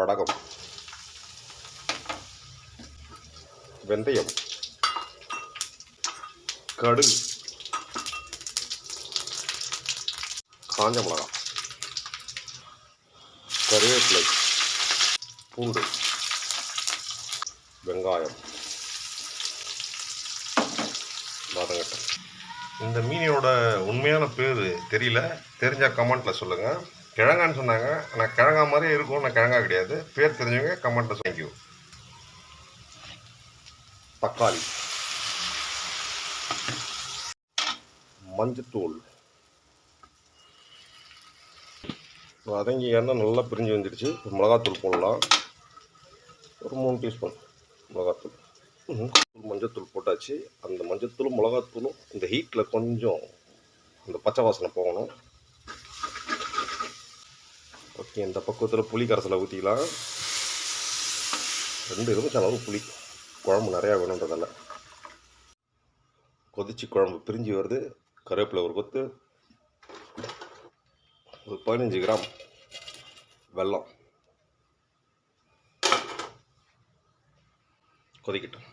வடகம் வெந்தயம் கடுகு காஞ்ச மிளகா கருவேப்பிலை பூண்டு வெங்காயம் வதங்கட்டும் இந்த மீனோட உண்மையான பேர் தெரியல. தெரிஞ்சால் கமெண்ட்டில் சொல்லுங்கள் கிழங்கான்னு சொன்னாங்க. ஆனால் கிழங்கா மாதிரியே இருக்கும் நான் கிழங்கா கிடையாது. பேர் தெரிஞ்சவங்க கமெண்ட்டில் தேங்க்யூ தக்காளி. மஞ்சத்தூள். வதங்கி எண்ணெய் நல்லா பிரிஞ்சு வந்துடுச்சு. மிளகாத்தூள் போடலாம். ஒரு மூணு டீஸ்பூன் மிளகாத்தூள். மஞ்சத்தூள் போட்டாச்சு. அந்த மஞ்சத்தூளும் மிளகாத்தூளும் இந்த ஹீட்டில் கொஞ்சம் அந்த பச்சை வாசனை போகணும். ஓகே இந்த பக்குவத்தில் புளி கரைசலை ஊற்றிக்கலாம் ரெண்டு நிமிஷம் அளவு புளி. குழம்பு நிறையா வேணுன்றதால. கொதிச்சு குழம்பு பிரிஞ்சு வருது. கருவேப்பிலை ஒரு கொத்து. ஒரு பதினஞ்சு கிராம் வெல்லம். கொதிக்கட்டும்.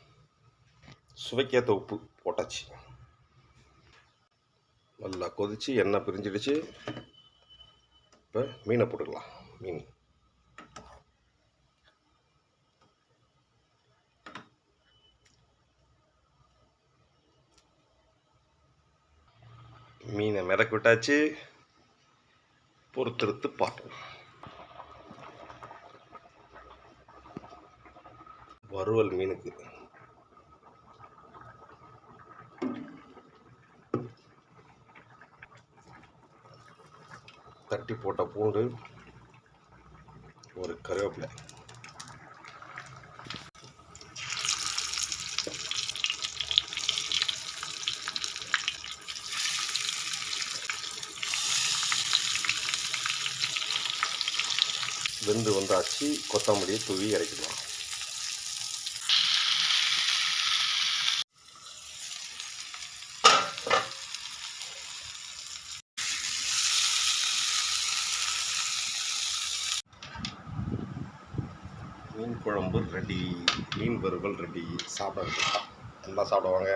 சுவைக்கேற்ற உப்பு போட்டாச்சு. நல்லா கொதிச்சு எண்ணெய் பிரிஞ்சிடுச்சு. இப்போ மீனை போட்டுக்கலாம். மீன். மீனை மிதக்க விட்டாச்சு. பொறுத்திருத்து பார்ப்போம். வறுவல் மீனுக்கு. தட்டி போட்ட பூண்டு ஒரு கருவேப்பிலை. வெந்து வந்தாச்சு கொத்தமல்லியை தூவி இறக்கிடலாம் மீன் குழம்பு ரெடி மீன் வறுவல் ரெடி சாப்பிட நல்லா சாப்பிடுவாங்க.